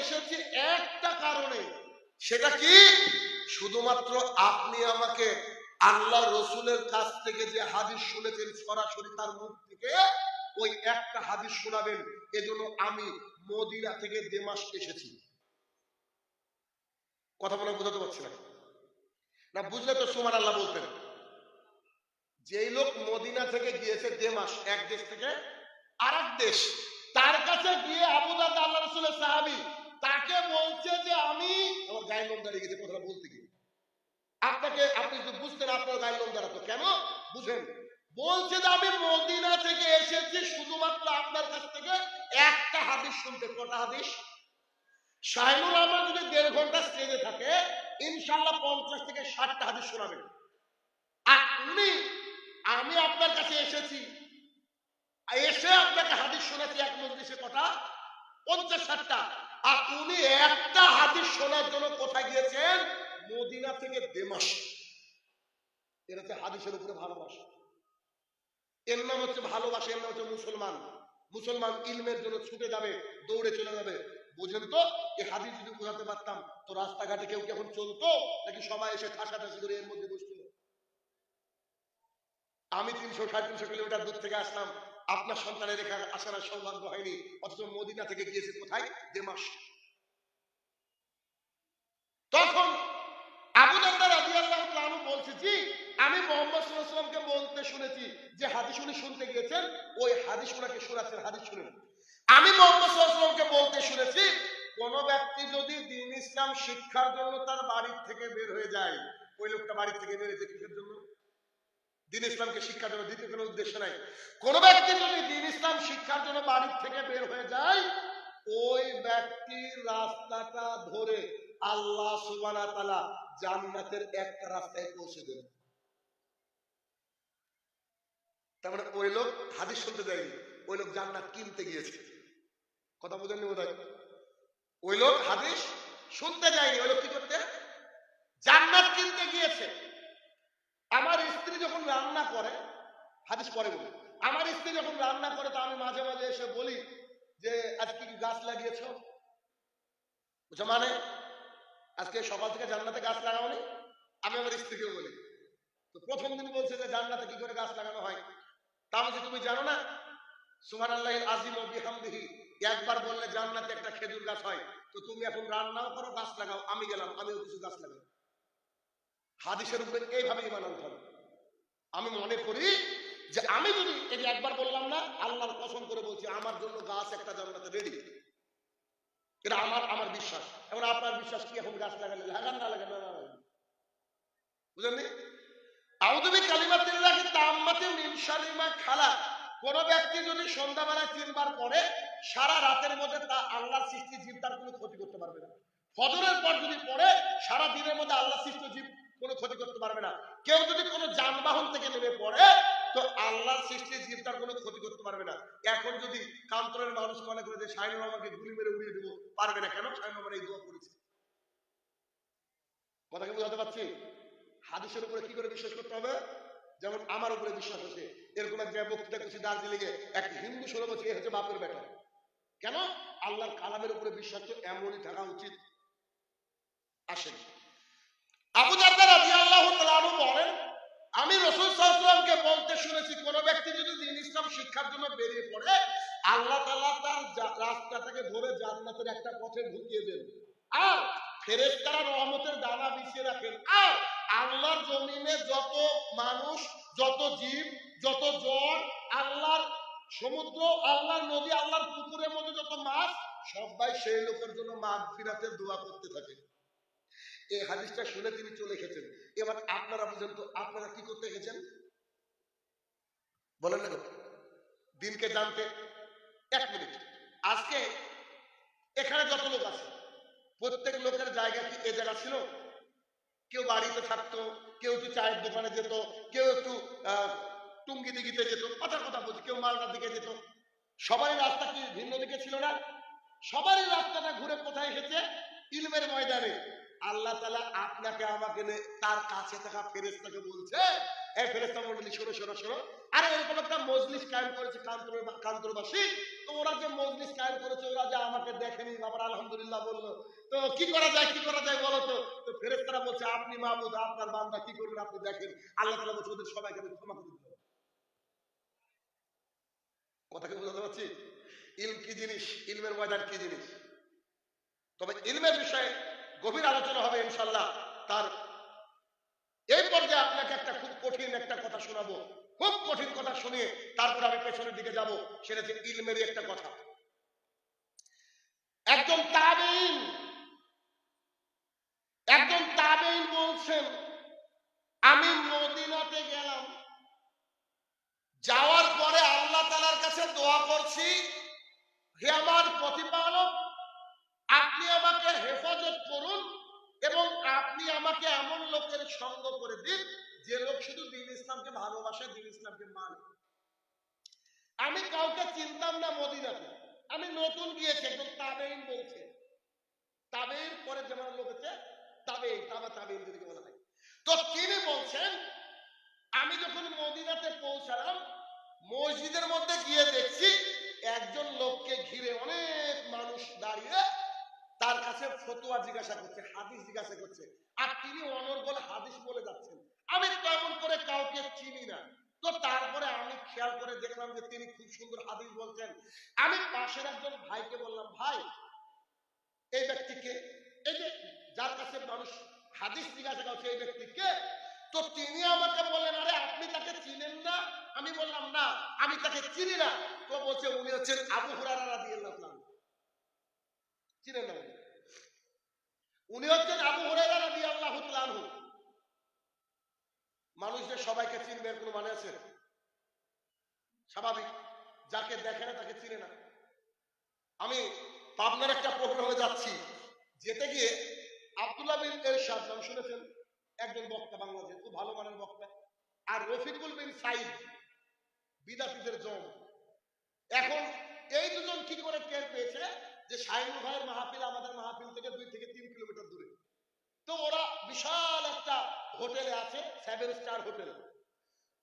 এসেছি একটা কারণে, সেটা কি? শুধুমাত্র আপনি আমাকে আল্লাহ রসুলের কাছ থেকে যে হাদিস শুনেছেন সরাসরি তার মুখ থেকে, ওই একটা হাদিস শোনাবেন। এজন্য আমি মদিনা থেকে দেমাস এসেছি। কথা বলে বোঝাতে পারছি না। না, বুঝলে তো সুমান আল্লাহ বলতেন, যেই লোক মদিনা থেকে গিয়েছে দেমাস, এক দেশ থেকে আর দেশ, তার কাছে গিয়ে আবু দাঁড়িয়ে গেছে কথাটা বলতে গিয়ে। আপনাকে, আপনি যদি বুঝতেন আপনার গায়ে লোম দাঁড়াতো। কেন? বুঝেন বলছে যে আমি মদিনা থেকে এসেছি শুধুমাত্র আপনার কাছ থেকে একটা হাদিস শুনতে। কটা হাদিস? শাহিনুর রহমান যদি দেড় ঘণ্টা স্টেজে থাকে ইনশাল্লাহ পঞ্চাশ থেকে ষাটটা হাদিস শোনাবেন। আর উনি, আমি আপনার কাছে এসেছি। এসে আপনাকে হাদিস শোনাচ্ছি এক মজলিসে কথা পঞ্চাশ, ষাটটা। আর উনি একটা হাদিস শোনার জন্য কোথায় গিয়েছেন? মদিনা থেকে দেমাস এটা হচ্ছে হাদিসের উপরে ভালোবাসা। এর নাম হচ্ছে ভালোবাসা, এর নাম হচ্ছে মুসলমান। মুসলমান ইলমের জন্য ছুটে যাবে, দৌড়ে চলে যাবে। বুঝেন তো? এই হাদিস যদি বোঝাতে পারতাম, তো রাস্তাঘাটে কেউ কি এখন চলতো? নাকি সবাই এসে ঠাসাঠাসি করে এর মধ্যে বসতো? আমি তিনশো, সাড়ে তিনশো কিলোমিটার দূর থেকে আসলাম। আপনার সন্তানের রেখা আসার সৌভাগ্য হয়নি, অথচ মদিনা থেকে গিয়েছে কোথায়? দেমাস তখন আমি বলতে শুনেছি যে হাদিস উনি শুনতে গিয়েছেন, ওই হাদিস ওনাকে শোনাচ্ছেন, হাদিস শুনেন আমি মোহাম্মদ সাল্লাল্লাহু বলতে শুনেছি, কোন ব্যক্তি যদি দিন ইসলাম শিক্ষার জন্য তার বাড়ির থেকে বের হয়ে যায়, ওই লোকটা বাড়ি থেকে বেরিয়েছে কিসের জন্য? দিন ইসলামকে শিক্ষার জন্য দ্বিতীয় কোনো উদ্দেশ্য নাই। কোন ব্যক্তি যদি দিন ইসলাম শিক্ষার জন্য বাড়ির থেকে বের হয়ে যায়, ওই ব্যক্তির রাস্তাটা ধরে আল্লাহ সুবানা তালা জান্নাতের একটা রাস্তায় পৌঁছে দেন তার মানে ওই লোক হাদিস শুনতে যায়নি, ওই লোক জান্নাত কিনতে গিয়েছে। কথা বোঝেননি বোধ ওই লোক হাদিস শুনতে যায়নি, ওই লোক কি করতে? জান্নাত কিনতে গিয়েছে। আমার স্ত্রী যখন রান্না করে, হাদিস পরে বলি, আমার স্ত্রী যখন রান্না করে, তা আমি মাঝে মাঝে এসে বলি যে, আজকে কি গাছ লাগিয়েছ? বুঝছ মানে? আজকে সকাল থেকে জান্নাতে গাছ লাগাওনি? আমি আমার স্ত্রীকেও বলি। তো প্রথম দিন বলছে যে, জান্নাতে কি করে গাছ লাগানো হয়? তা বলছি, তুমি জানো না? সুমান আল্লাহ আজিম ও বিহামদিহি, একবার বললে জান্নাতে একটা খেজুর গাছ হয়। তো তুমি এখন রান্নাও করো, গাছ লাগাও। আমি গেলাম, আমিও কিছু গাছ লাগাই হাদিসের উপরে এইভাবে ইমান আনতে হবে। আমি মনে করি যে আমি যদি এই একবার বললাম না, আল্লাহর কসম করে বলছি, আমার জন্য গাছ একটা জান্নাতে রেডি এটা আমার আমার বিশ্বাস। এখন আপনার বিশ্বাস কি? এখন গাছ লাগালে লাগান না লাগান? না বুঝলেন আউদবি কালিমাতিল্লাহি তাম্মাতে মিন শালিমা খালা কোন ব্যক্তি যদি সন্ধ্যাবেলায় তিনবার পড়ে, সারা রাতের মধ্যে তা আল্লাহর সৃষ্টি জীব, তার কোনো ক্ষতি করতে পারবে না। ফজরের পর যদি পড়ে, সারা দিনের মধ্যে আল্লাহ সৃষ্ট জীব কোনো ক্ষতি করতে পারবে না। কেউ যদি কোনো যানবাহন থেকে নেমে পড়ে, তো আল্লাহর সৃষ্টি জীব তার কোনো ক্ষতি করতে পারবে না। এখন যদি কান্তরের মানুষ মনে করে যে শাহিনুর রহমানকে গুলি মেরে উড়িয়ে দেবো, পারবে না কেন? শাহিনুর রহমান এই দোয়া করেছে। কথা কি বোঝাতে পারছি? হাদিসের উপরে কি করে বিশ্বাস করতে হবে? যেমন আমার উপরে বিশ্বাস আছে। এরকম এক জায়গায় বক্তৃতা করছি দার্জিলিং এ এক হিন্দু ষোলো বছর হচ্ছে বাপের বেটা। কেন? আল্লাহর কালামের উপরে বিশ্বাস তো এমনই থাকা উচিত। আসেন। আবু দারদা রাদিয়াল্লাহু তাআলা আনহু বলেন, আমি রাসূল ওয়াসাল্লামকে বলতে শুনেছি, কোন ব্যক্তি যদি দিন ইসলাম শিক্ষার জন্য বেরিয়ে পড়ে, আল্লাহ তাআলা তার রাস্তাটাকে ধরে জান্নাতের একটা পথে ঢুকিয়ে দেন। আর রহমতের দানা বিছিয়ে রাখেন। আর আল্লাহর জমিনে যত মানুষ, যত জীব, যত জল আল্লাহর সমুদ্র, আল্লাহর নদী, আল্লাহর পুকুরের মধ্যে যত মাছ, সবাই সেই লোকের জন্য মাছ ফিরাতে দোয়া করতে থাকে। এই হাদিসটা শুনে তিনি চলে এসেছেন। এবার আপনারা বুঝেন তো, আপনারা কি করতে গেছেন বলেন না দিনকে জানতে এক মিনিট। আজকে এখানে যত লোক আছে, প্রত্যেক লোকের জায়গা কি এ জায়গা ছিল? কেউ বাড়িতে থাকতো, কেউ একটু চায়ের দোকানে যেত, কেউ একটু টুঙ্গি দিঘিতে যেত, কথার কথা বলছি, কেউ মালদার দিকে যেত। সবারই রাস্তা কি ভিন্ন দিকে ছিল না? সবারই রাস্তাটা ঘুরে কোথায় এসেছে? ইলমের ময়দানে। আল্লাহ তালা আপনাকে আমাকে তার কাছে থাকা ফেরেস্তাকে বলছে, এই ফেরেস্তা মন্ডলী সরো সরো সরো আরে এরকম একটা মজলিস কায়েম করেছে কান্তর কান্তরবাসী। তো ওরা যে মজলিস কায়েম করেছে, ওরা যে আমাকে দেখেনি, বাবার আলহামদুলিল্লাহ বলল। তো কি করা যায়, কি করা যায় বলো তো? তো ফেরেস্তারা বলছে, আপনি আপনার বান্দা কি করবেন? আপনি দেখেন। আল্লাহ তালা বলছে, ওদের সবাইকে ক্ষমা করে কথাকে বোঝাতে পারছি? ইলম কি জিনিস? ইলমের ময়দান কি জিনিস? তবে ইলমের বিষয়ে গভীর আলোচনা হবে ইনশাল্লাহ তার এই পর্যায়ে আপনাকে একটা খুব কঠিন একটা কথা শোনাবো। খুব কঠিন কথা শুনিয়ে তারপর আমি পেছনের দিকে যাব। সেটা হচ্ছে ইলমেরই একটা কথা। একজন তাবেইন একজন তাবেইন বলছেন, আমি মদিনাতে গেলাম। যাওয়ার পরে আল্লাহ তালার কাছে দোয়া করছি। হে আমার প্রতিপালক আপনি আমাকে হেফাজত করুন এবং আপনি আমাকে এমন লোকের সঙ্গ করে দিন যে লোক শুধু দিন ইসলামকে ভালোবাসে, দিন ইসলামকে মানে। আমি কাউকে চিনতাম না মদিনাতে। আমি নতুন গিয়েছি একদম তাবেইন বলছে। তাবেইন পরে যেমন লোক হচ্ছে তাবেইন, তাবা তাবেইন যদি বলা হয় তো তিনি বলছেন, আমি যখন মদিনাতে পৌঁছালাম, মসজিদের মধ্যে গিয়ে দেখছি, একজন লোককে ঘিরে অনেক মানুষ দাঁড়িয়ে কাছে ফতোয়া জিজ্ঞাসা করছে, হাদিস জিজ্ঞাসা করছে। আর তিনি অনর্গল হাদিস বলে যাচ্ছেন। আমি তেমন করে কাউকে চিনি না। তো তারপরে আমি খেয়াল করে দেখলাম যে তিনি খুব সুন্দর হাদিস বলছেন। আমি পাশের একজন ভাইকে বললাম, ভাই, এই ব্যক্তিকে এই যে যার কাছে মানুষ হাদিস জিজ্ঞাসা করছে, এই ব্যক্তিকে তো তিনি আমাকে বললেন, আরে, আপনি তাকে চিনেন না? আমি বললাম, না, আমি তাকে চিনি না। তো বলছে, উনি হচ্ছেন আবু হুরারা তাআলা। চিনেন না উনি? হচ্ছেন আবু হুরায়রা রাদিয়াল্লাহু তাআলা আনহু। মানুষ যে সবাইকে চিনবে কোনো মানে আছে? স্বাভাবিক। যাকে দেখে না তাকে চিনে না। আমি পাবনার একটা প্রোগ্রামে যাচ্ছি। যেতে গিয়ে আব্দুল্লাহ বিন এরশাদ নাম শুনেছেন? একজন বক্তা বাংলাদেশ, খুব ভালো মানের বক্তা। আর রফিকুল বিন সাইদ বিদাতিদের জম এখন এই দুজন কি করে টের পেয়েছে যে সাইনুল ভাইয়ের মাহফিল আমাদের মাহফিল থেকে দুই থেকে তিন তো ওরা বিশাল একটা হোটেলে আছে সেভেন স্টার হোটেল।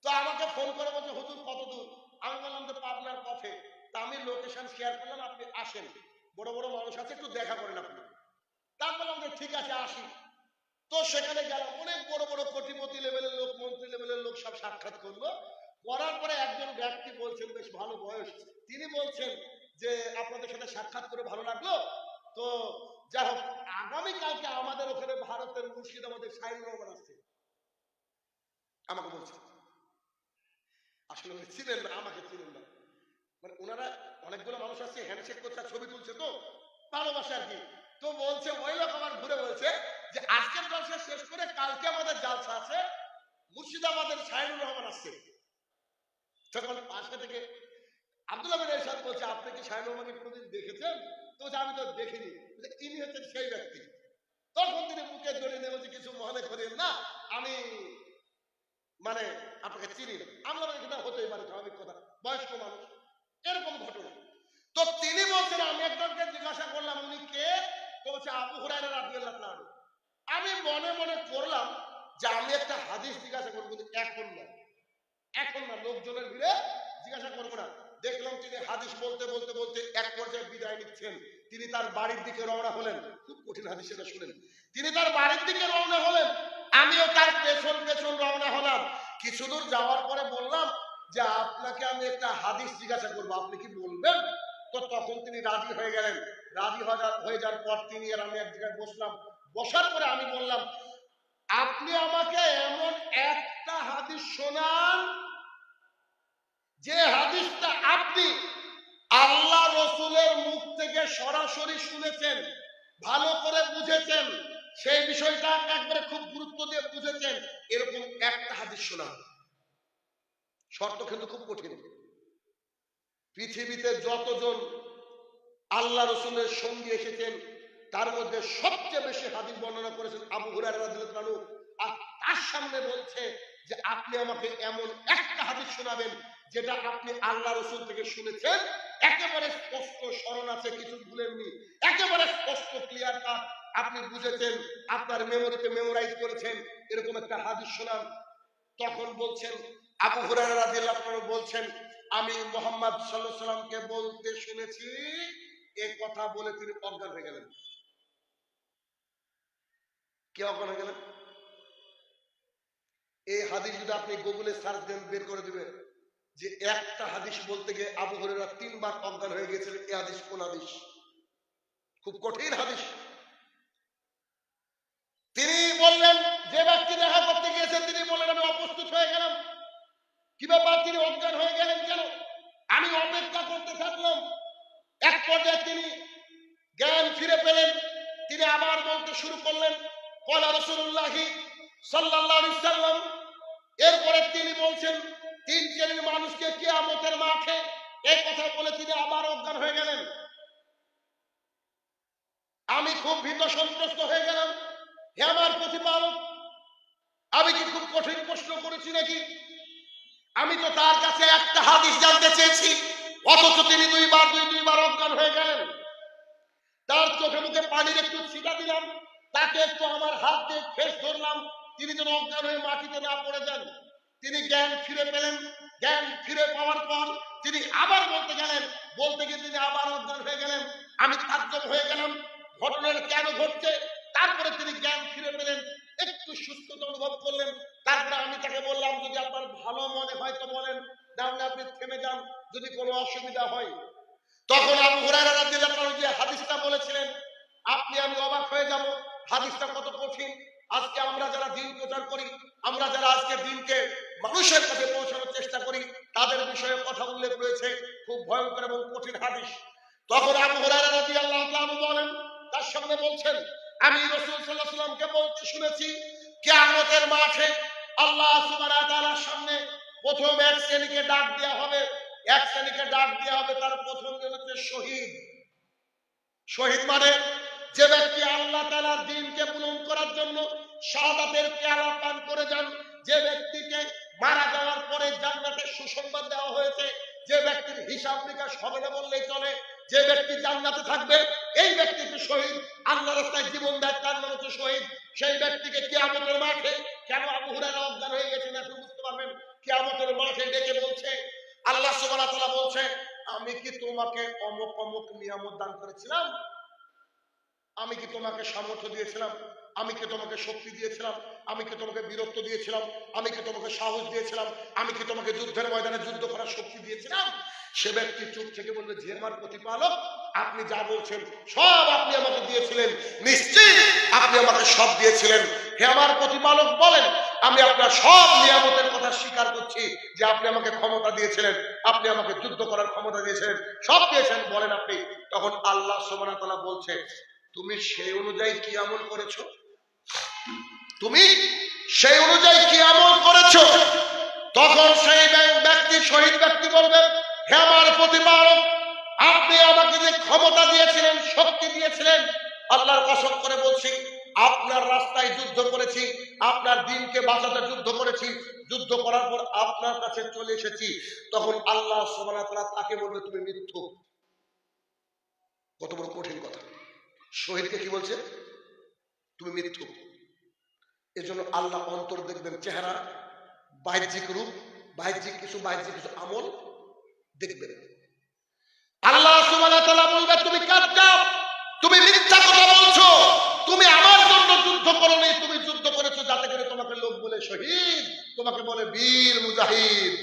তো আমাকে ফোন করে বলছে, হুজুর, কত দূর? আমি বললাম যে, পাবনার পথে। তা আমি লোকেশন শেয়ার করলাম, আপনি আসেন। বড় বড় মানুষ আছে, একটু দেখা করেন আপনি। তা বললাম যে, ঠিক আছে, আসি। তো সেখানে গেলাম। অনেক বড় বড় কোটিপতি লেভেলের লোক, মন্ত্রী লেভেলের লোক সব সাক্ষাৎ করল। করার পরে একজন ব্যক্তি বলছেন, বেশ ভালো বয়স। তিনি বলছেন যে, আপনাদের সাথে সাক্ষাৎ করে ভালো লাগল? তো যাই হোক আগামীকালকে আমাদের ওখানে ভারতের মুর্শিদাবাদের সাইন রহমান আসছে। আমাকে বলছে। আসলে উনি ছিলেন না, আমাকে ছিলেন না। মানে ওনারা অনেকগুলো মানুষ আছে হ্যান্ডশেক করছে ছবি তুলছে। তো ভালোবাসে আর কি। তো বলছে, ওই লোক আমার ঘুরে বলছে যে, আজকের জলসা শেষ করে কালকে আমাদের জালসা আছে মুর্শিদাবাদের সাইনুর রহমান আসছে। তখন পাশে থেকে আব্দুল্লাহ বিন এরশাদ বলছে, আপনি কি সাইনুর রহমানকে কোনোদিন দেখেছেন? তো আমি তো দেখিনি। ইনি হচ্ছেন সেই ব্যক্তি। তখন তিনি বুকে জড়িয়ে নিয়ে বলছে, কিছু মনে করেন না, আমি মানে আপনাকে চিনি না। আমরা এখানে হতেই পারে, স্বাভাবিক কথা, বয়স্ক মানুষ। এরকম ঘটনা। তো তিনি বলছেন, আমি একজনকে জিজ্ঞাসা করলাম, উনি কে? বলছে, আবু হুরায়রা রাদিয়াল্লাহু তাআলা আমি মনে মনে করলাম যে আমি একটা হাদিস জিজ্ঞাসা করব এখন না। এখন না, লোকজনের ভিড়ে জিজ্ঞাসা করব না। দেখলাম তিনি হাদিস বলতে বলতে বলতে এক পর্যায়ে বিদায় নিচ্ছেন। তিনি তার বাড়ির দিকে রওনা হলেন। খুব কঠিন হাদিস সেটা শুনেন। তিনি তার বাড়ির দিকে রওনা হলেন। আমিও তার পেছন পেছন রওনা হলাম। কিছু দূর যাওয়ার পরে বললাম যে, আপনাকে আমি একটা হাদিস জিজ্ঞাসা করব, আপনি কি বলবেন? তো তখন তিনি রাজি হয়ে গেলেন। রাজি হয়ে যাওয়ার- পর তিনি আর আমি এক জায়গায় বসলাম। বসার পরে আমি বললাম, আপনি আমাকে এমন একটা হাদিস শোনান যে হাদিসটা আপনি আল্লাহ রসুলের মুখ থেকে সরাসরি শুনেছেন, ভালো করে বুঝেছেন, সেই বিষয়টা একবারে খুব গুরুত্ব দিয়ে বুঝেছেন, এরকম একটা হাদিস শোনান শর্ত কিন্তু খুব কঠিন। পৃথিবীতে যতজন আল্লাহ রসুলের সঙ্গী এসেছেন, তার মধ্যে সবচেয়ে বেশি হাদিস বর্ণনা করেছেন আবু রাদিয়াল্লাহু আনহু, আর তার সামনে বলছে আপনি আমাকে এমন একটা হাদিস শোনাবেন যেটা আপনি আল্লাহ রসুল থেকে শুনেছেন। একেবারে স্পষ্ট স্মরণ আছে, কিছু ভুলেননি। একেবারে স্পষ্ট ক্লিয়ার কাট আপনি বুঝেছেন, আপনার মেমোরিতে মেমোরাইজ করেছেন, এরকম একটা হাদিস শোনান। তখন বলছেন, আবু আনহু বলছেন, আমি মোহাম্মদ সাল্লাল্লাহু সাল্লামকে বলতে শুনেছি, এ কথা বলে তিনি অজ্ঞান হয়ে গেলেন। কে অজ্ঞান হয়ে গেলেন? এই হাদিস যদি আপনি গুগলে সার্চ দেন, বের করে দিবেন যে একটা হাদিস বলতে গিয়ে আবু হুরায়রা তিনবার অজ্ঞান হয়ে গেছিলেন এই হাদিস কোন হাদিস? খুব কঠিন হাদিস। তিনি বললেন, যে ব্যক্তি দেখা করতে গিয়েছেন তিনি বললেন, আমি অপ্রস্তুত হয়ে গেলাম। কি ব্যাপার? তিনি অজ্ঞান হয়ে গেলেন কেন? আমি অপেক্ষা করতে থাকলাম। এক পর্যায়ে তিনি জ্ঞান ফিরে পেলেন। তিনি আবার বলতে শুরু করলেন, কলা রসুল্লাহি সাল্লাম, এরপরে তিনি বলছেন, তিন শ্রেণির মানুষকে কিয়ামতের মাঠে এই কথা বলে তিনি আবার অজ্ঞান হয়ে গেলেন। আমি খুব ভীত সন্ত্রস্ত হয়ে গেলাম। হে আমার প্রতিপালক, আমি কি খুব কঠিন প্রশ্ন করেছি নাকি? আমি তো তার কাছে একটা হাদিস জানতে চেয়েছি, অথচ তিনি দুইবার, দুই, দুইবার অজ্ঞান হয়ে গেলেন। তার চোখে মুখে পানির একটু ছিটা দিলাম, তাকে একটু আমার হাত দিয়ে ফেস ধরলাম। তিনি যেন অজ্ঞান হয়ে মাটিতে না পড়ে যান। তিনি জ্ঞান ফিরে পেলেন। জ্ঞান ফিরে পাওয়ার পর তিনি আবার বলতে গেলেন, বলতে গিয়ে তিনি আবার অজ্ঞান হয়ে গেলেন। আমি তাজ্জব হয়ে গেলাম। ঘটনাটা কেন ঘটছে? তারপরে তিনি জ্ঞান ফিরে পেলেন। একটু সুস্থতা অনুভব করলেন। তারপরে আমি তাকে বললাম, যদি আপনার ভালো মনে হয় তো বলেন, তাহলে আপনি থেমে যান, যদি কোনো অসুবিধা হয়। তখন আবু হুরায়রা রাদিয়াল্লাহু যে হাদিসটা বলেছিলেন, আপনি আমি অবাক হয়ে যাব। হাদিসটা কত কঠিন। আজকে আমরা যারা দিন প্রচার করি, আমরা যারা আজকে দিনকে মানুষের কাছে পৌঁছানোর চেষ্টা করি, তাদের বিষয়ে কথা উল্লেখ রয়েছে, খুব ভয়ঙ্কর এবং কঠিন হাদিস। তখন আবু হুরায়রা রাদিয়াল্লাহু আনহু বলেন, তার সামনে বলছেন, আমি রাসূল সাল্লাল্লাহু আলাইহি সাল্লামকে বলতে শুনেছি, কিয়ামতের মাঠে আল্লাহ সুবহানাহু ওয়া তাআলার সামনে প্রথম এক শ্রেণীকে ডাক দেওয়া হবে, এক শ্রেণীকে ডাক দেওয়া হবে, তার প্রথম জন হচ্ছে শহীদ। শহীদ মানে যে ব্যক্তি আল্লাহ তাআলার দিনকে পূরণ করার জন্য শাহাদাতের পেয়ালা পান করে যান, যে ব্যক্তিকে মারা যাওয়ার পরে জান্নাতের সুসংবাদ দেওয়া হয়েছে, যে ব্যক্তির হিসাব নিকাশ হবে না বললেই চলে, যে ব্যক্তি জান্নাতে থাকবে, এই ব্যক্তিকে শহীদ? আল্লাহ রাস্তায় জীবন দেয়, তার নাম হচ্ছে শহীদ। সেই ব্যক্তিকে কিয়ামতের মাঠে, কেন আবু হুরায়রা অজ্ঞান হয়ে গেছেন এখন বুঝতে পারবেন? কিয়ামতের মাঠে ডেকে বলছে, আল্লাহ তাআলা বলছে, আমি কি তোমাকে অমুক অমুক নিয়ামত দান করেছিলাম? আমি কি তোমাকে সামর্থ্য দিয়েছিলাম? আমি কি তোমাকে শক্তি দিয়েছিলাম? আমি কি তোমাকে বীরত্ব দিয়েছিলাম? আমি কি তোমাকে সাহস দিয়েছিলাম? আমি কি তোমাকে যুদ্ধের ময়দানে যুদ্ধ করার শক্তি দিয়েছিলাম? সে ব্যক্তি চুপ থেকে বলবে যে আমার প্রতিপালক, আপনি যা বলছেন, সব আপনি আমাকে দিয়েছিলেন। নিশ্চিত আপনি আমাকে সব দিয়েছিলেন। হে আমার প্রতিপালক, বলেন, আমি আপনার সব নিয়ামতের কথা স্বীকার করছি যে আপনি আমাকে ক্ষমতা দিয়েছিলেন। আপনি আমাকে যুদ্ধ করার ক্ষমতা দিয়েছিলেন। সব দিয়েছেন, বলেন আপনি। তখন আল্লাহ সোমানা বলছে তুমি সেই অনুযায়ী কি আমল করেছ? তুমি সেই অনুযায়ী কি আমল করেছ? তখন সেই ব্যক্তি, শহীদ ব্যক্তি বলবে, হে আমার প্রতিপালক, আপনি আমাকে যে ক্ষমতা দিয়েছিলেন, শক্তি দিয়েছিলেন, আল্লাহর কসম করে বলছি, আপনার রাস্তায় যুদ্ধ করেছি, আপনার দিনকে বাঁচাতে যুদ্ধ করেছি, যুদ্ধ করার পর আপনার কাছে চলে এসেছি। তখন আল্লাহ ওয়া তাকে বলবে, তুমি মিথ্যু কত বড় কঠিন শহীদকে কি বলছে? তুমি মিথ্যু এজন্য আল্লাহ অন্তর দেখবেন চেহারা, বাহ্যিক রূপ, বাহ্যিক কিছু বাহ্যিক কিছু আমল দেখবেন। আল্লাহ বলবে, তুমি কাজ্জাব, তুমি মিথ্যা কথা বলছো, তুমি আমার জন্য যুদ্ধ করোনি, তুমি যুদ্ধ করেছ যাতে করে তোমাকে লোক বলে শহীদ, তোমাকে বলে বীর মুজাহিদ।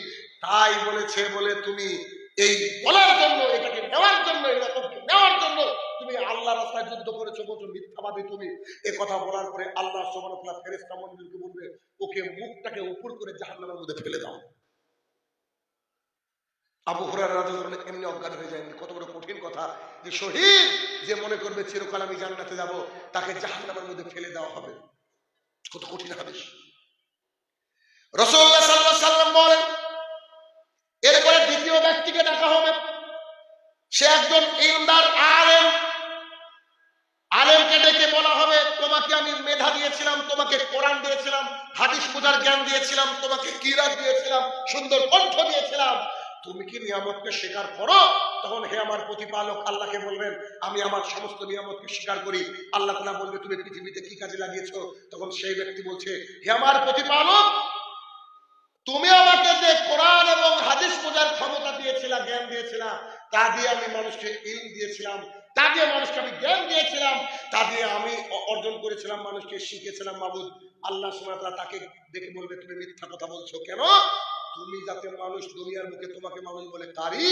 তাই বলেছে বলে তুমি এই বলার জন্য এটাকে নেওয়ার জন্য এই রকমকে নেওয়ার জন্য তুমি রাস্তায় যুদ্ধ করেছ বলছো, মিথ্যাবাদী তুমি। এ কথা বলার পরে আল্লাহ তাআলা ফেরেশতা মণ্ডলীকে বলবে, ওকে মুখটাকে উপর করে জাহান্নামের মধ্যে ফেলে দাও। আবু হুরায়রা রাদিয়াল্লাহু এমনি অজ্ঞান হয়ে যায়নি। কত বড় কঠিন কথা যে শহীদ যে মনে করবে, চিরকাল আমি জান্নাতে যাব, তাকে জাহান্নামের মধ্যে ফেলে দেওয়া হবে। কত কঠিন হাদিস। রাসূলুল্লাহ সাল্লাল্লাহু আলাইহি সাল্লাম বলেন, এরপরে দ্বিতীয় ব্যক্তিকে ডাকা হবে। সে একজন ইলমদার আলেম আলেমকে ডেকে বলা হবে তোমাকে আমি মেধা দিয়েছিলাম তোমাকে কোরআন দিয়েছিলাম পূজার জ্ঞান দিয়েছিলাম, তোমাকে কিরাত দিয়েছিলাম, সুন্দর কণ্ঠ দিয়েছিলাম। তুমি কি নিয়ামতকে স্বীকার করো? তখন হে আমার প্রতিপালক, আল্লাহকে বলবেন, আমি আমার সমস্ত নিয়ামতকে স্বীকার করি। আল্লাহ তালা বলবে, তুমি পৃথিবীতে কি কাজে লাগিয়েছো? তখন সেই ব্যক্তি বলছে, হে আমার প্রতিপালক, তুমি আমাকে যে কোরআন এবং হাদিস বোঝার ক্ষমতা দিয়েছিলা, জ্ঞান দিয়েছিলা, তা দিয়ে আমি মানুষকে ইলম দিয়েছিলাম, তা দিয়ে মানুষকে আমি জ্ঞান দিয়েছিলাম, তা দিয়ে আমি অর্জন করেছিলাম, মানুষকে শিখেছিলাম মাবুদ। আল্লাহ সুমাতলা তাকে দেখে বলবে, তুমি মিথ্যা কথা বলছো কেন? তুমি যাতে মানুষ, দুনিয়ার মুখে তোমাকে মানুষ বলে কারি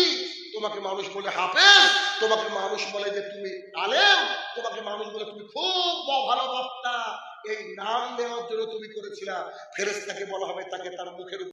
তোমাকে মানুষ বলে হাফেজ, তোমাকে মানুষ বলে যে তুমি আলেম, তোমাকে মানুষ বলে তুমি খুব ভালো বক্তা। এই নাম দেওয়ার জন্য তুমি করেছিলা। ফেরেস্তাকে বলা হবে, তাকে তার মুখের